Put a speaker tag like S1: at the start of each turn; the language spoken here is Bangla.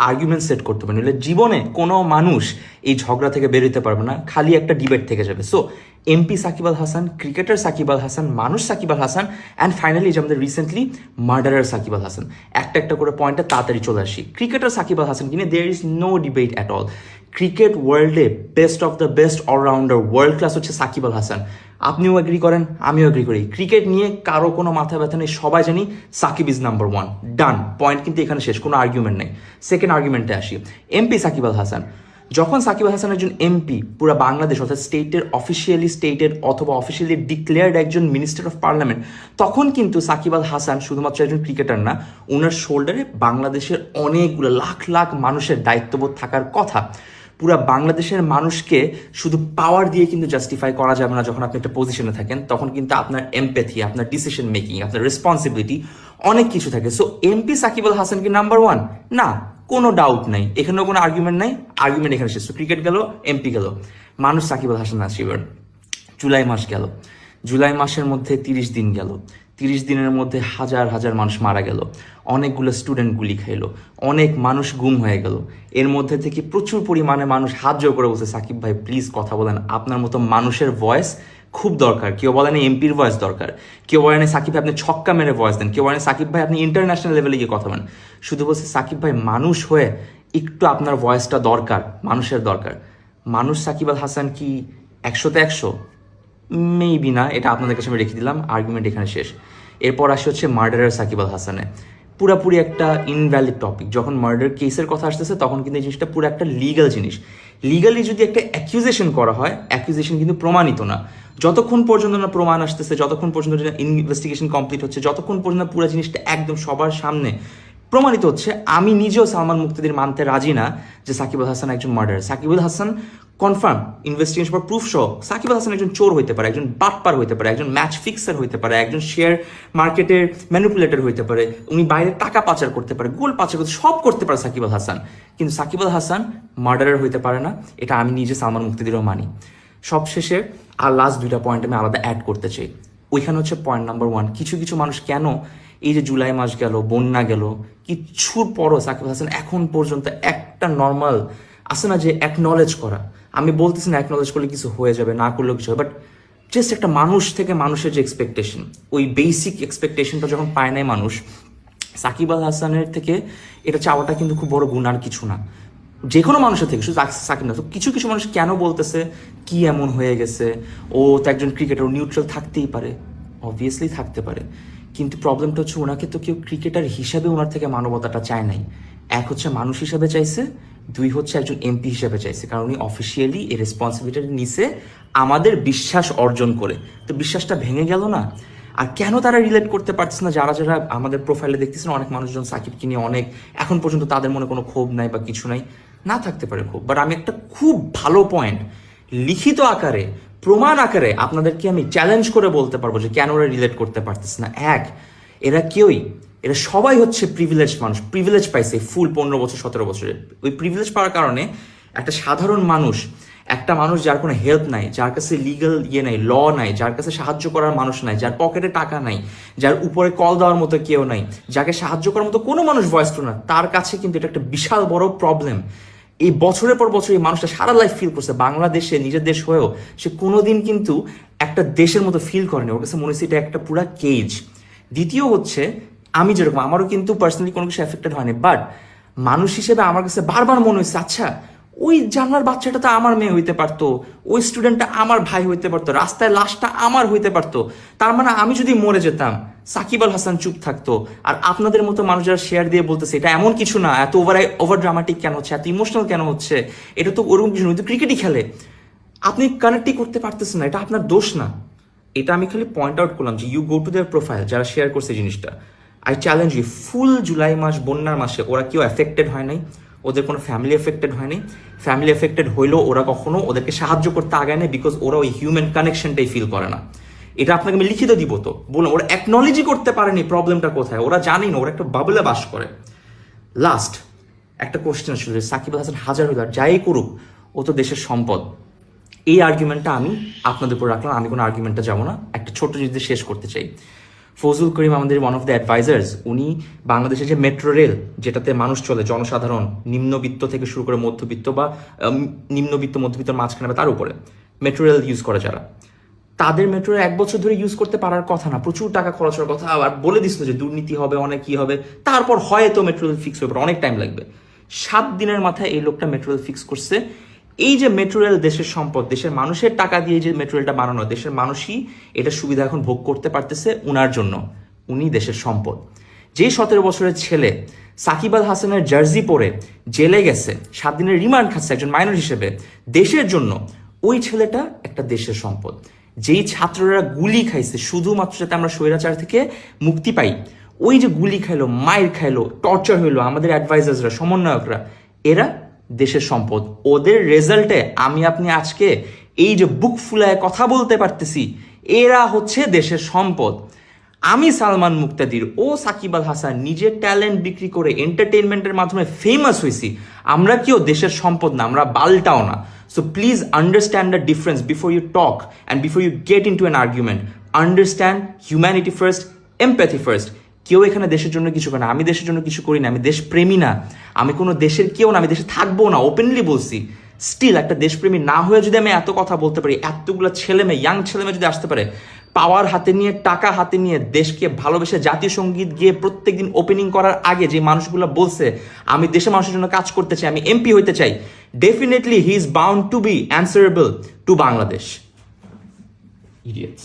S1: আর্গুমেন্ট সেট করতে পারে নইলে জীবনে কোনো মানুষ এই ঝগড়া থেকে বেরোতে পারবে না, খালি একটা ডিবেট থেকে যাবে। So MP Shakib Al Hasan cricketer Shakib Al Hasan, মানুষ সাকিব আল হাসান অ্যান্ড ফাইনালি যে আমাদের রিসেন্টলি মার্ডারার সাকিব আল হাসান। একটা একটা করে পয়েন্টে তাড়াতাড়ি চলে আসি। ক্রিকেটার সাকিব আল হাসান কিনে there is no debate at all cricket ওয়ার্ল্ডে best of the best allrounder world class হচ্ছে সাকিব আল হাসান। আপনিও এগ্রি করেন, আমিও এগ্রি করি। ক্রিকেট নিয়ে কারও কোনো মাথা ব্যথা নেই, সবাই জানি Shakib is number one done point কিন্তু এখানে শেষ, কোনো আর্গুমেন্ট নেই। সেকেন্ড আর্গুমেন্টে আসি। এমপি সাকিব আল হাসান। যখন সাকিব আল হাসান একজন এমপি পুরো বাংলাদেশ অর্থাৎ স্টেটের অফিসিয়ালি স্টেটের অথবা অফিসিয়ালি ডিক্লেয়ার্ড একজন মিনিস্টার অফ পার্লামেন্ট তখন কিন্তু সাকিব আল হাসান শুধুমাত্র একজন ক্রিকেটার না ওনার শোল্ডারে বাংলাদেশের অনেকগুলো লাখ লাখ মানুষের দায়িত্ববোধ থাকার কথা। পুরো বাংলাদেশের মানুষকে শুধু পাওয়ার দিয়ে কিন্তু জাস্টিফাই করা যাবে না যখন আপনি একটা পজিশনে থাকেন, তখন কিন্তু আপনার এমপ্যাথি আপনার ডিসিশন মেকিং আপনার রেসপন্সিবিলিটি অনেক কিছু থাকে। সো এমপি সাকিব আল হাসান কি নাম্বার ওয়ান না, কোনো ডাউট নাই। এখানেও কোনো আর্গুমেন্ট নাই। আর্গুমেন্ট এখানে শেষ। ক্রিকেট গেল এমপি গেল। মানুষ সাকিব আল হাসান আসিবার জুলাই মাস গেল। জুলাই মাসের মধ্যে তিরিশ দিন গেল। তিরিশ দিনের মধ্যে হাজার হাজার মানুষ মারা গেল। অনেকগুলো স্টুডেন্ট গুলি খাইলো। অনেক মানুষ গুম হয়ে গেল। এর মধ্যে থেকে প্রচুর পরিমাণে মানুষ হাত জোর করে বলছে, সাকিব ভাই প্লিজ কথা বলেন। আপনার মতো মানুষের ভয়েস খুব দরকার। কেউ বলেন এমপির ভয়েস দরকার। কেউ বলেন সাকিব ভাই, আপনি ছক্কা মেরে ভয়েস দেন। কেউ বলেন সাকিব ভাই, আপনি ইন্টারন্যাশনাল লেভেলে গিয়ে কথা বলেন। শুধু বলছে, সাকিব ভাই, মানুষ হয়ে একটু আপনার ভয়েসটা দরকার, মানুষের দরকার। মানুষ সাকিব আল হাসান কি একশোতে একশো? মেবি না, এটা আপনাদের কাছে আমি রেখে দিলাম আর্গুমেন্ট এখানে শেষ। এরপর আসে হচ্ছে মার্ডারার সাকিব আল হাসানে পুরাপুরি একটা ইনভ্যালিড টপিক যখন মার্ডার কেসের কথা আসতেছে, তখন কিন্তু এই জিনিসটা পুরো একটা লিগাল জিনিস। লিগালি যদি একটা অ্যাকিউজেশন করা হয় অ্যাকিউজেশন কিন্তু প্রমাণিত না। যতক্ষণ পর্যন্ত না প্রমাণ আসতেছে, যতক্ষণ পর্যন্ত ইনভেস্টিগেশন কমপ্লিট হচ্ছে, যতক্ষণ পর্যন্ত পুরো জিনিসটা একদম সবার সামনে প্রমাণিত হচ্ছে, আমি নিজেও সালমান মুক্তিদির মানতে রাজি না যে সাকিবুল হাসান একজন murder Shakibul Hasan confirm investigation পর প্রুফ সহ সাকিবুল হাসান একজন চোর হইতে পারে, একজন বাটপার হইতে পারে, একজন ম্যাচ ফিক্সার হইতে পারে, একজন শেয়ার মার্কেটের ম্যানিপুলেটর হইতে পারে, উনি বাইরে টাকা পাচার করতে পারে, গোল পাচার করতে, সব করতে পারে সাকিবুল হাসান। কিন্তু সাকিবুল হাসান মার্ডারার হইতে পারে না, এটা আমি নিজে সালমান মুক্তিদিরও মানি। সবশেষে আর লাস্ট দুইটা পয়েন্ট আমি আলাদা অ্যাড করতে চাই। ওইখানে হচ্ছে পয়েন্ট নাম্বার ওয়ান কিছু কিছু মানুষ কেন এই যে জুলাই মাস গেল, বন্যা গেল, কিচ্ছুর পরও সাকিব হাসান এখন পর্যন্ত একটা নর্মাল আছে না যে অ্যাকনলেজ করা। আমি বলতেছি না অ্যাকনলেজ করলে কিছু হয়ে যাবে, না করলেও কিছু হবে বাট জাস্ট একটা মানুষ থেকে মানুষের যে এক্সপেকটেশন ওই বেসিক এক্সপেকটেশনটা যখন পায় নাই মানুষ, সাকিব আল হাসানের থেকে এটা চাওয়াটা কিন্তু খুব বড় গুণ আর কিছু না। যে কোনো মানুষের থেকে, শুধু সাক- সাকিব না, তো কিছু কিছু মানুষ কেন বলতেছে, কি এমন হয়ে গেছে, ও তো একজন ক্রিকেটার নিউট্রাল থাকতেই পারে অবভিয়াসলি থাকতে পারে। কিন্তু প্রবলেমটা হচ্ছে ওনাকে তো কেউ ক্রিকেটার হিসাবে ওনার থেকে মানবতাটা চায় নাই। এক হচ্ছে মানুষ হিসাবে চাইছে, দুই হচ্ছে একজন এমপি হিসাবে চাইছে, কারণ উনি অফিসিয়ালি এই রেসপন্সিবিলিটি নিছে আমাদের বিশ্বাস অর্জন করে। তো বিশ্বাসটা ভেঙে গেল না। আর কেন তারা রিলেট করতে পারছে না? যারা যারা আমাদের প্রোফাইলে দেখতেছেন, অনেক মানুষজন সাকিবকে নিয়ে অনেক, এখন পর্যন্ত তাদের মনে কোনো ক্ষোভ নাই বা কিছু নাই। না থাকতে পারে ক্ষোভ। বাট আমি একটা খুব ভালো পয়েন্ট লিখিত আকারে প্রমাণ আকারে আপনাদেরকে আমি চ্যালেঞ্জ করে বলতে পারব যে কেন ওরা রিলেট করতে পারতেছে না। এক, এরা কেউই? এরা সবাই হচ্ছে প্রিভিলেজ মানুষ। প্রিভিলেজ পাইছে ফুল পনেরো বছর, সতেরো বছরে। ওই প্রিভিলেজ পাওয়ার কারণে একটা সাধারণ মানুষ, একটা মানুষ যার কোনো হেল্প নাই, যার কাছে লিগাল ইয়ে নাই ল নাই, যার কাছে সাহায্য করার মানুষ নাই, যার পকেটে টাকা নাই, যার উপরে কল দেওয়ার মতো কেউ নাই, যাকে সাহায্য করার মতো কোনো মানুষ বয়স্ক না, তার কাছে কিন্তু এটা একটা বিশাল বড় প্রবলেম এই বছরের পর বছর এই মানুষটা সারা লাইফ ফিল করছে। বাংলাদেশে নিজের দেশ হয়েও সে কোনোদিন কিন্তু একটা দেশের মতো ফিল করেনি। ওর কাছে মনে হচ্ছে এটা একটা পুরা কেজ দ্বিতীয় হচ্ছে, আমি যেরকম, আমারও কিন্তু পার্সোনালি কোনো কিছু এফেক্টেড হয়নি বাট মানুষ হিসেবে আমার কাছে বারবার মনে হয়েছে আচ্ছা ওই জানলার বাচ্চাটা তো আমার মেয়ে হইতে পারতো, ওই স্টুডেন্টটা আমার ভাই হইতে পারতো, রাস্তায় লাশটা আমার হইতে পারতো। তার মানে আমি যদি মরে যেতাম, সাকিব আল হাসান চুপ থাকতো। আর আপনাদের মতো মানুষ যারা শেয়ার দিয়ে বলতেছে, এটা এমন কিছু না, এত ওভার ওভার ড্রামাটিক কেন হচ্ছে, এত ইমোশনাল কেন হচ্ছে, এটা তো ওরকম কিছু নয় ক্রিকেটই খেলে। আপনি কানেক্টই করতে পারতেছেন না, এটা আপনার দোষ না। এটা আমি খালি পয়েন্ট আউট করলাম যে you go to their profile যারা শেয়ার করছে জিনিসটা। I challenge you full July মাস, বন্যার মাসে ওরা কেউ এফেক্টেড হয় নাই। ওদের কোনো ফ্যামিলি এফেক্টেড হয়নি। ফ্যামিলি এফেক্টেড হইলেও ওরা কখনো ওদেরকে সাহায্য করতে আগায় না বিকজ ওরা ওই হিউম্যান কানেকশনটাই ফিল করে না। এটা আপনাকে আমি লিখিত দিব তো। বলুন ওরা অ্যাকনলেজই করতে পারেনি প্রবলেমটা কোথায়? ওরা জানি না, ওরা একটা বাবলে বাস করে। লাস্ট একটা কোশ্চেন ছিল সাকিব হাসান হাজার হাজার যাই করুক, ও তো দেশের সম্পদ। এই আর্গুমেন্টটা আমি আপনাদের উপর রাখলাম, আমি কোনো আর্গুমেন্টটা যাব না। একটা ছোট্ট জিনিস শেষ করতে চাই। ফজল করিম আমাদের ওয়ান অফ দ্য অ্যাডভাইজার্স উনি বাংলাদেশের যে মেট্রো রেল যেটাতে মানুষ চলে, জনসাধারণ, নিম্নবিত্ত থেকে শুরু করে মধ্যবিত্ত বা নিম্নবিত্ত, মধ্যবিত্ত মাঝখানে বা তার উপরে মেট্রো রেল ইউজ করে যারা। তাদের মেট্রো এক বছর ধরে ইউজ করতে পারার কথা না, প্রচুর টাকা খরচ হওয়ার কথা, আর বলে দিছিল যে দুর্নীতি হবে, অনেক কি হবে, তারপর হয়তো মেট্রো রেল ফিক্স হবে অনেক টাইম লাগবে। সাত দিনের মাথায় এই লোকটা মেট্রো রেল ফিক্স করছে এই যে মেট্রো রেল দেশের সম্পদ, দেশের মানুষের টাকা দিয়ে যে মেট্রো রেলটা বানানো, দেশের মানুষই এটা সুবিধা এখন ভোগ করতে পারতেছে উনার জন্য। উনি দেশের সম্পদ। যে সতেরো বছরের ছেলে সাকিব আল হাসানের জার্সি পরে জেলে গেছে, সাত দিনের রিমান্ড খাচ্ছে একজন মাইনর হিসেবে, দেশের জন্য ওই ছেলেটা একটা দেশের সম্পদ। যেই ছাত্ররা গুলি খাইছে, শুধুমাত্র যাতে আমরা স্বৈরাচার থেকে মুক্তি পাই, ওই যে গুলি খাইলো মায়ের খাইলো, টর্চার হইল আমাদের অ্যাডভাইজার্সরা সমন্বয়করা, এরা দেশের সম্পদ। ওদের রেজাল্টে আমি আপনি আজকে এই যে বুক ফুলায় কথা বলতে পারতেছি, এরা হচ্ছে দেশের সম্পদ। আমি সালমান মুক্তাদির, ও সাকিব আল হাসান নিজের ট্যালেন্ট বিক্রি করে এন্টারটেনমেন্টের মাধ্যমে ফেমাস হয়েছি আমরা কেউ দেশের সম্পদ না, আমরা বালটাও না। So please understand the difference before you talk and before you get into an argument understand humanity first empathy first কেউ এখানে দেশের জন্য কিছু করে না, আমি দেশের জন্য কিছু করি না, আমি দেশপ্রেমী না, আমি কোনো দেশের কেউ না, আমি দেশে থাকব না ওপেনলি বলছি। স্টিল একটা দেশপ্রেমী না হয়ে যদি আমি এত কথা বলতে পারি, এতগুলো ছেলে মেয়ে ইয়াং ছেলে মেয়ে যদি আসতে পারে পাওয়ার হাতে নিয়ে, টাকা হাতে নিয়ে, দেশকে ভালোবেসে, জাতীয় সংগীত গিয়ে প্রত্যেকদিন ওপেনিং করার আগে যে মানুষগুলো বলছে, আমি দেশের মানুষের জন্য কাজ করতে চাই, আমি এমপি হইতে চাই definitely he is bound to be answerable to Bangladesh idiots